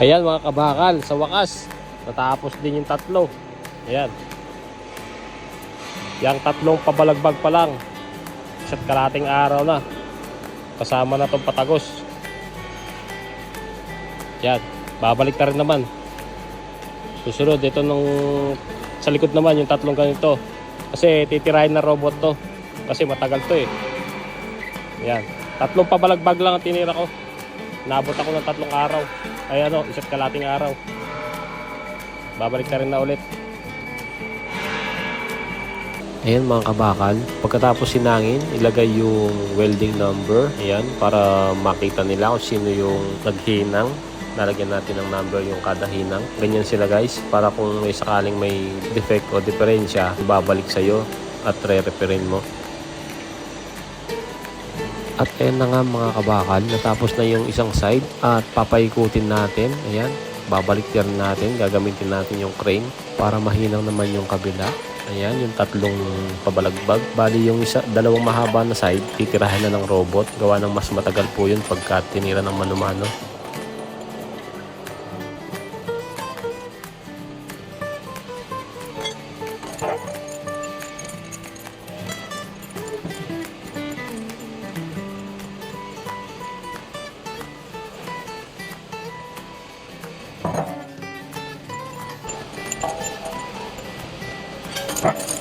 Ayan mga kabakal, sa wakas, natapos din yung tatlo. Ayan. Yang tatlong pabalagbag pa lang. Isa't kalating araw na. Kasama na tong patagos. Yan, babalik na rin naman. Susunod, ito nung sa likod naman yung tatlong ganito. Kasi titirahin na robot to. Kasi matagal to eh. Yan. Tatlong pabalagbag lang ang tinira ko. Nabot ako ng tatlong araw. Ay ano, isa't kalating araw. Babalik na rin na ulit. Ayan mga kabakal, pagkatapos sinangin, ilagay yung welding number, ayan, para makita nila kung sino yung naghinang. Nalagyan natin ng number yung kada hinang. Ganyan sila guys, para kung may sakaling may defect o diferensya, babalik sa'yo at re-referin mo. At ayan na nga mga kabakal, natapos na yung isang side at papaikutin natin. Ayan, babalik din natin, gagamitin natin yung crane para mahinang naman yung kabila. Ayan, yung tatlong pabalagbag. Bali yung isa, dalawang mahaba na side, titirahin na ng robot. Gawa ng mas matagal po yun pagka tinira ng manumano. Right.